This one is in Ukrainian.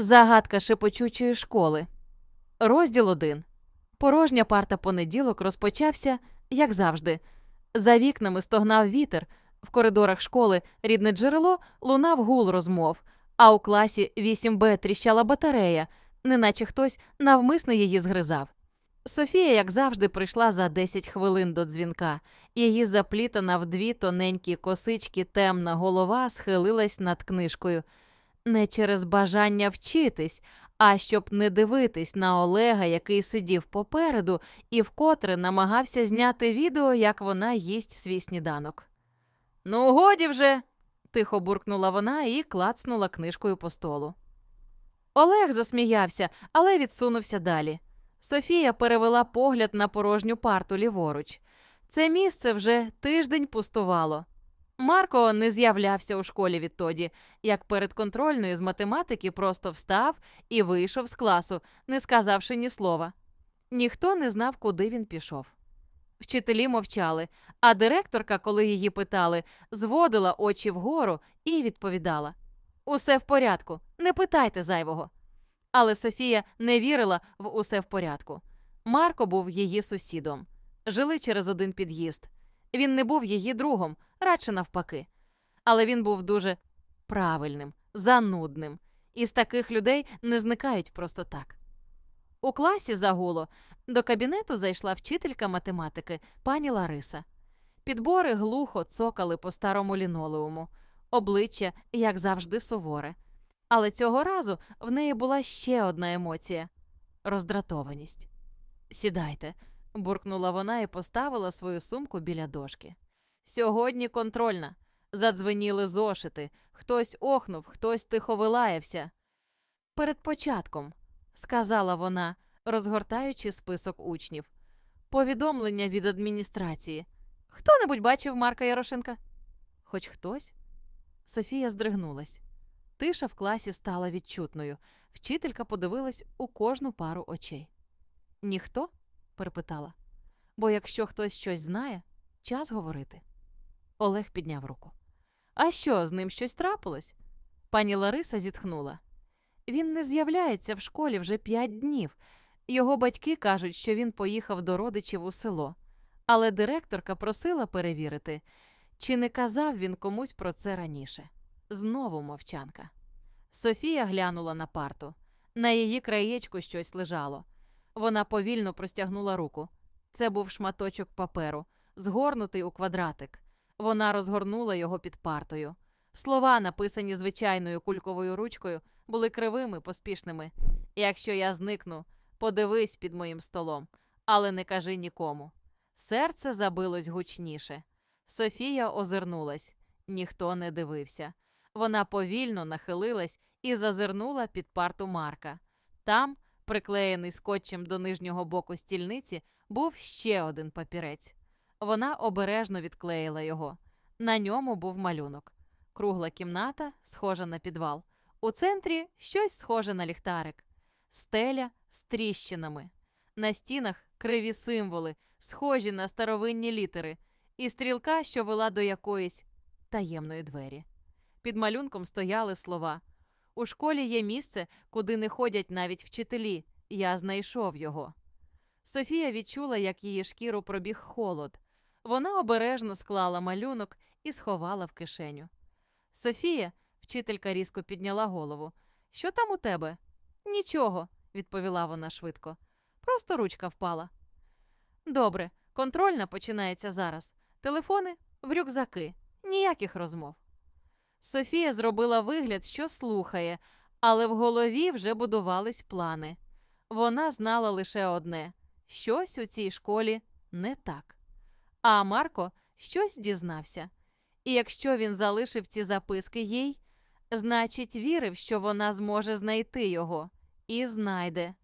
Загадка шепочучої школи. Розділ 1. Порожня парта понеділок розпочався, як завжди. За вікнами стогнав вітер. В коридорах школи рідне джерело лунав гул розмов, а у класі 8Б тріщала батарея, неначе хтось навмисно її згризав. Софія, як завжди, прийшла за 10 хвилин до дзвінка. Її заплітана в дві тоненькі косички темна голова схилилась над книжкою. Не через бажання вчитись, а щоб не дивитись на Олега, який сидів попереду і вкотре намагався зняти відео, як вона їсть свій сніданок. Ну, годі вже. тихо буркнула вона і клацнула книжкою по столу. Олег засміявся, але відсунувся далі. Софія перевела погляд на порожню парту ліворуч. Це місце вже тиждень пустувало. Марко не з'являвся у школі відтоді, як перед контрольною з математики просто встав і вийшов з класу, не сказавши ні слова. Ніхто не знав, куди він пішов. Вчителі мовчали, а директорка, коли її питали, зводила очі вгору і відповідала: Усе в порядку, не питайте зайвого. Але Софія не вірила в усе в порядку. Марко був її сусідом. Жили через один під'їзд. Він не був її другом, радше навпаки. Але він був дуже правильним, занудним. Із таких людей не зникають просто так. У класі загуло. До кабінету зайшла вчителька математики пані Лариса. Підбори глухо цокали по старому лінолеуму, обличчя, як завжди, суворе. Але цього разу в неї була ще одна емоція роздратованість. Сідайте, буркнула вона і поставила свою сумку біля дошки. Сьогодні контрольна. Задзвеніли зошити. Хтось охнув, хтось тихо вилаявся. Перед початком, сказала вона, розгортаючи список учнів. Повідомлення від адміністрації. Хто-небудь бачив Марка Ярошенка? Хоч хтось? Софія здригнулась. Тиша в класі стала відчутною. Вчителька подивилась у кожну пару очей. Ніхто? перепитала. Бо якщо хтось щось знає, час говорити. Олег підняв руку. А що, з ним щось трапилось? Пані Лариса зітхнула. Він не з'являється в школі вже п'ять днів. Його батьки кажуть, що він поїхав до родичів у село. Але директорка просила перевірити, чи не казав він комусь про це раніше. Знову мовчанка. Софія глянула на парту. На її краєчку щось лежало. Вона повільно простягнула руку. Це був шматочок паперу, згорнутий у квадратик. Вона розгорнула його під партою. Слова, написані звичайною кульковою ручкою, були кривими, поспішними. Якщо я зникну, подивись під моїм столом, але не кажи нікому. Серце забилось гучніше. Софія озирнулась, ніхто не дивився. Вона повільно нахилилась і зазирнула під парту Марка. Там, приклеєний скотчем до нижнього боку стільниці, був ще один папірець. Вона обережно відклеїла його. На ньому був малюнок. Кругла кімната, схожа на підвал. У центрі щось схоже на ліхтарик, стеля з тріщинами. На стінах криві символи, схожі на старовинні літери, і стрілка, що вела до якоїсь таємної двері. Під малюнком стояли слова. У школі є місце, куди не ходять навіть вчителі. Я знайшов його. Софія відчула, як її шкіру пробіг холод. Вона обережно склала малюнок і сховала в кишеню. Софія, вчителька різко підняла голову. Що там у тебе? Нічого, відповіла вона швидко. Просто ручка впала. Добре, контрольна починається зараз. Телефони в рюкзаки, ніяких розмов. Софія зробила вигляд, що слухає, але в голові вже будувались плани. Вона знала лише одне щось у цій школі не так. А Марко щось дізнався. І якщо він залишив ці записки їй, значить, вірив, що вона зможе знайти його і знайде.